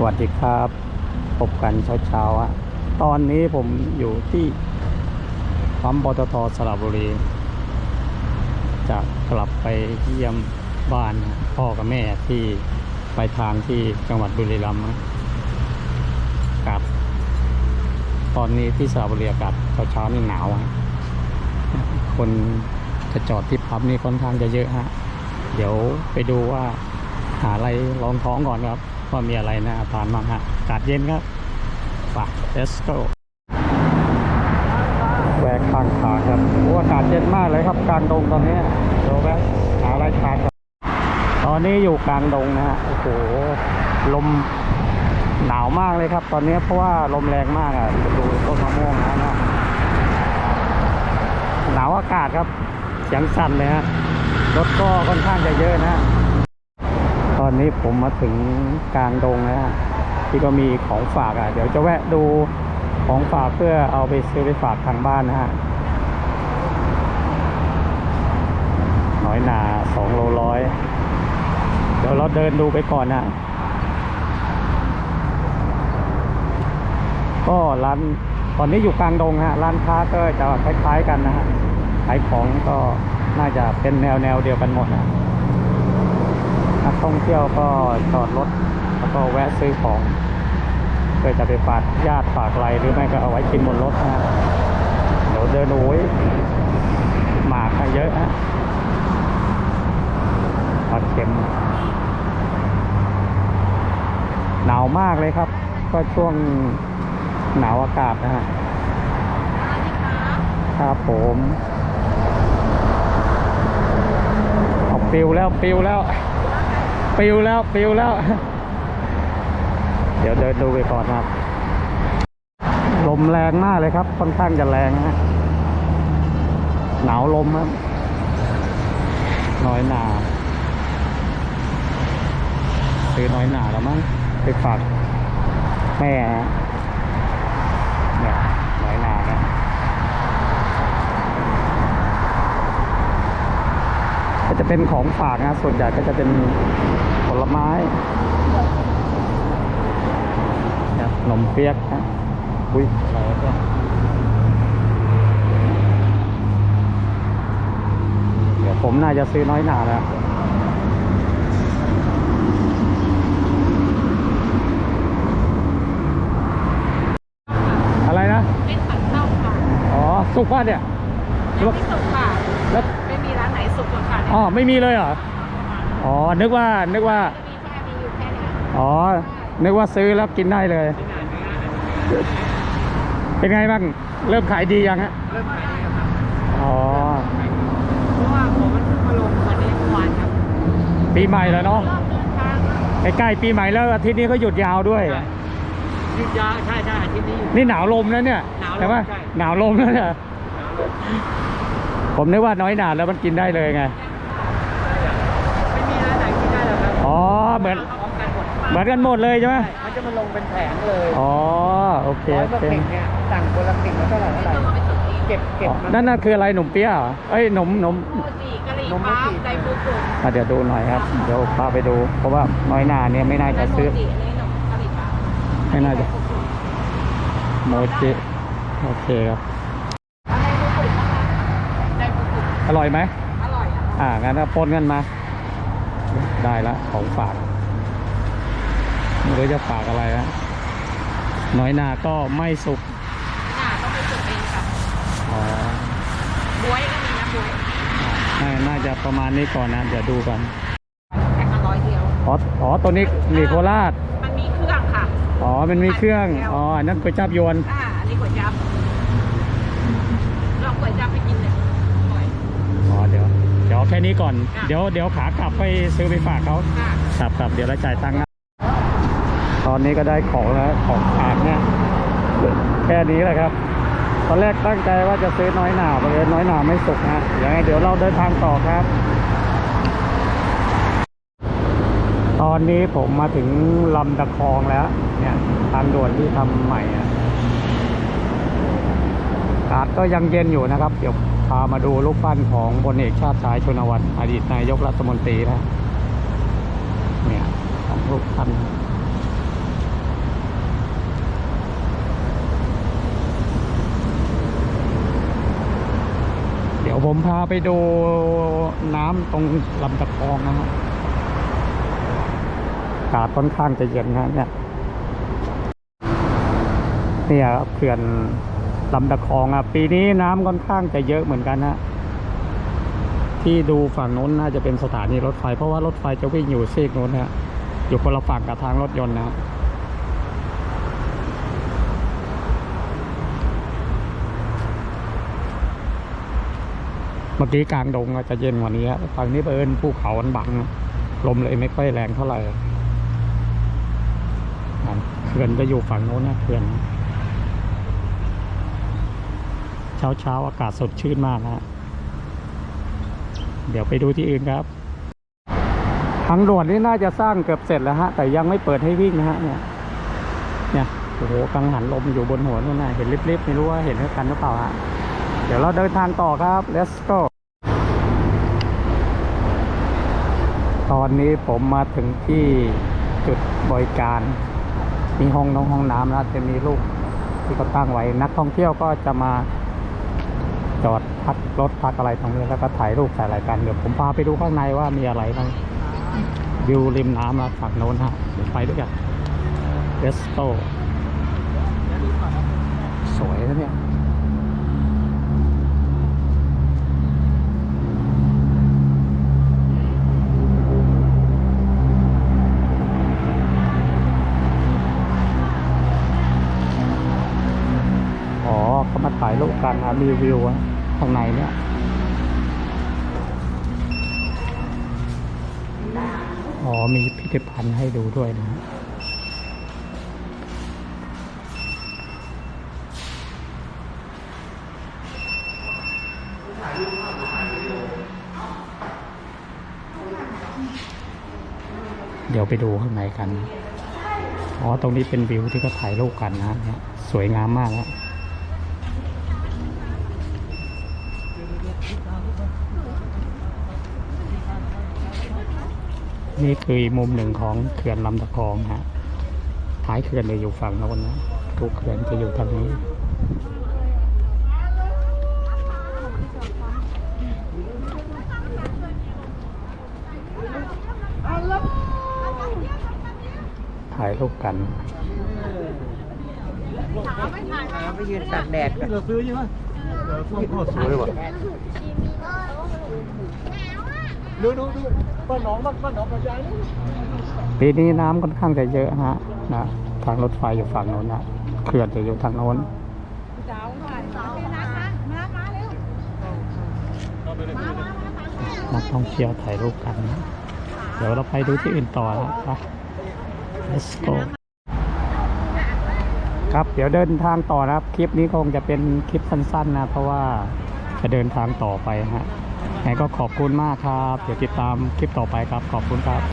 สวัสดีครับพบกันเช้าๆอะตอนนี้ผมอยู่ที่ปั๊มปตทสระบุรี จะกลับไปเยี่ยมบ้านพ่อกับแม่ที่ไปทางที่จังหวัดบุรีรัมย์ครับ ตอนนี้ที่สระบุรีอากาศเช้าๆนี่หนาวคนจะจอดที่พับนี่ค่อนข้างจะเยอะฮะ เดี๋ยวไปดูว่าหาอะไรรองท้องก่อนครับ ว่ามีอะไรนะทานบ้าฮะอากาศเย็นครับไป let's go แวะข้างทางครับโอ้อากาศเย็นมากเลยครับกลางดงตอนนี้เดี๋ยวแวะหาอะไรทานก่อนตอนนี้อยู่กลางดงนะฮะโอ้โหลมหนาวมากเลยครับ ตอนนี้เพราะว่าลมแรงมากอะดูต้นมะม่วงนะนะหนาวอากาศครับเสียงสั่นเลยฮะรถก็ค่อนข้างจะเยอะนะ อนนี้ผมมาถึงกลางดงแล้วฮะที่ก็มีของฝากอะ เดี๋ยวจะแวะดูของฝากเพื่อเอาไปซื้อไปฝากทางบ้านนะฮะน้อยหนาสองโลร้อยเดี๋ยวเราเดินดูไปก่อนนะก็ร้านตอนนี้อยู่กลางดงฮะ ร้านค้าก็จะคล้ายๆกันนะฮะขายของก็น่าจะเป็นแนวแนวเดียวกันหมดนะ นักท่องเที่ยวก็จอดรถแล้วก็แวะซื้อของเพื่อจะไปฝากญาติฝากอะไรหรือไม่ก็เอาไว้กินบนรถนะเดี๋ยวเดินโอ้ยหมากเยอะฮะปลาเค็มหนาวมากเลยครับ ก็ช่วงหนาวอากาศนะฮะครับผมเอาปิวแล้วปิวแล้ว ปิวแล้วปิวแล้ว เดี๋ยวเดินดูไปก่อนครับ ลมแรงมากเลยครับ ค่อนข้างจะแรงนะฮะหนาวลมครับน้อยหนาซื้อน้อยหนาแล้วมั้งไปฝากแม่ฮะเนี่ยน้อยหนาเนี่ยก็ จะเป็นของฝากนะส่วนใหญ่ก็จะเป็นผลไม้เนี่ยขนมเปี๊ยกนะอุ้ยอะไรวะเนี่ยเดี๋ยวผมน่าจะซื้อน้อยหนาแล้วอะไรนะเป็นผัดเต้าค่ะอ๋อ สุกป่ะเนี่ยยังไม่สุกค่ะแล้ว สุกกว่าค่ะอ๋อไม่มีเลยเหรออ๋อนึกว่านึกว่ามีแค่มีอยู่แค่นี้อ๋อนึกว่าซื้อแล้วกินได้เลย เป็นไงบ้างเริ่มขายดียังฮะเริ่มขายแล้วครับอ๋อเพราะว่าผมมันเพิ่งมาลงวันนี้เมื่อวานครับปีใหม่แล้วเนาะรอบเดินทางใกล้ๆปีใหม่แล้วอาทิตย์นี้ก็หยุดยาวด้วยยืดยาวใช่ใช่อาทิตย์นี้นี่หนาวลมนะเนี่ยหนาวลมใช่ไหมใช่หนาวลมแล้วเนี่ย ผมนึกว่าน้อยหนาแล้วมันกินได้เลยไงไม่มีร้านไหนกินได้หรอกครับอ๋อเหมือนพร้อมกันหมดเหมือนกันหมดเลยใช่ไหมใช่มันจะมาลงเป็นแผงเลยอ๋อโอเคร้อยโอละเคสิ่งเนี่ยสั่งคนละสิ่งแล้วเท่าไหร่เท่าไหร่เก็บเก็บอ๋อมันั่นน่ะคืออะไรหนมเปี๊ยะเหรอเอ้ยหนมหนมมูจิกะหรี่ปั๊บไดฟูกุอะเดี๋ยวดูหน่อยครับ เดี๋ยวพาไปดู เพราะว่าน้อยหนาเนี่ยไม่น่าจะและโมซื้อ จิอันนี้หนมกะหรี่ปั๊บไม่น่าจะ โมจิ โอเคครับ ไดฟูกุ อร่อยไหมอร่อยอะอ่างั้นก็ปนกันมา ได้ละของฝากไม่รู้จะฝากอะไรละน้อยหนาก็ไม่สุกหน้าต้องไปจุดเองค่ะอ๋อบวยก็มีนะบวยน่าน่าจะประมาณนี้ก่อนนะเดี๋ยวดูก่อนแพ็คละร้อยเดียว อ๋ออ๋อตัวนี้หมีโคราชมันมีเครื่องค่ะ อ๋อมันมีเครื่องอ๋ออันนั่นก๋วยจับยวน อ่าอันนี้ก๋วยจั๊บลองก๋วยจั๊บไปกินเลยอร่อย อ๋อ เดี๋ ยวเดี๋ยวแค่นี้ก่อนค่ะเดี๋ยวเดี๋ยวขากลับไปซื้อไปฝากเขาค่ะครับครับเดี๋ยวเราจ่ายตังค์นะตอนนี้ก็ได้ของแล้วของฝากเนี่ยแค่นี้แหละครับ ตอนแรกตั้งใจว่าจะซื้อน้อยหนาไปเลยน้อยหนาไม่สุกนะยังไงเดี๋ยวเราเดินทางต่อครับ ตอนนี้ผมมาถึงลำตะคองแล้ว เนี่ยทางด่วนที่ทำใหม่อะอากาศก็ยังเย็นอยู่นะครับ เดี๋ยว พามาดูลูกปั้นของพลเอกชาติชายชนวัตรอดีตนายกรัฐมนตรีนะเนี่ยของลูกปั้นเดี๋ยวผมพาไปดูน้ำตรงลำตะคองนะฮะอากาศค่อนข้างจะเย็นนะเนี่ยเนี่ยครับเขื่อน ลำตะคองอะปีนี้น้ำค่อนข้างจะเยอะเหมือนกันนะที่ดูฝั่งโน้นน่าจะเป็นสถานีรถไฟ เพราะว่ารถไฟจะวิ่งอยู่ซีกโน้นนะฮะอยู่คนละฝั่งกับทางรถยนต์นะเมื่อกี้กลางดงอาจจะเย็นกว่านี้ฝั่งนี้เอิญภูเขามันบัง ลมเลยไม่ค่อยแรงเท่าไหร่เขื่อนจะอยู่ฝั่งโน้นนะเขื่อน เช้าเช้าอากาศสดชื่นมากนะฮะเดี๋ยวไปดูที่อื่นครับ ทางด่วนนี่น่าจะสร้างเกือบเสร็จแล้วฮะ แต่ยังไม่เปิดให้วิ่งนะฮะ เนี่ย เนี่ย โอ้โหกังหันลมอยู่บนหัวนู่นนะเห็นลิบๆไม่รู้ว่าเห็นกันหรือเปล่าฮะ เดี๋ยวเราเดินทางต่อครับ let's go ตอนนี้ผมมาถึงที่จุดบริการ มีห้องน้องห้องน้ำแล้วจะมีลูกที่เขาตั้งไว้ นักท่องเที่ยวก็จะมา จอดพักรถพักอะไรตรงนี้แล้วก็ถ่ายรูปถ่ายอะไรกันเดี๋ยวผมพาไปดูข้างในว่ามีอะไรบ้างวิวริมน้ำนะฝั่งโน้นฮะเดี๋ยวไปด้วยกัน let's go ส มาถ่ายรูปกันนะมีวิวข้างในเนี่ยอ๋อมีพิพิธภัณฑ์ให้ดูด้วยนะเดี๋ยวไปดูข้างในกัน อ๋อ ตรงนี้เป็นวิวที่เขาถ่ายรูปกันนะ สวยงามมากนะ นี่คืออีกมุมหนึ่งของเขื่อนลำตะคองฮะท้ายเขื่อนจะอยู่ฝั่งโน้นนะทุกเขื่อนจะอยู่ทางนี้ถ่ายรูปกันไปยืนตากแดดกันสวยว่ะ ดูดูดูป้าหนองบ้านป้าหนองกระจายปีนี้น้ำค่อนข้างจะเยอะฮะนะทางรถไฟอยู่ฝั่งโน้นนะเขื่อนจะอยู่ทางโน้น สาวหน่อยสาวนะคะมามาเร็วนักท่องเที่ยวถ่ายรูปกันนะเดี๋ยวเราไปดูที่อื่นต่อนะไป let's go ครับ เดี๋ยวเดินทางต่อนะครับ คลิปนี้คงจะเป็นคลิปสั้นๆนะ เพราะว่าจะเดินทางต่อไปฮะ ไงก็ขอบคุณมากครับ เดี๋ยวติดตามคลิปต่อไปครับ ขอบคุณครับ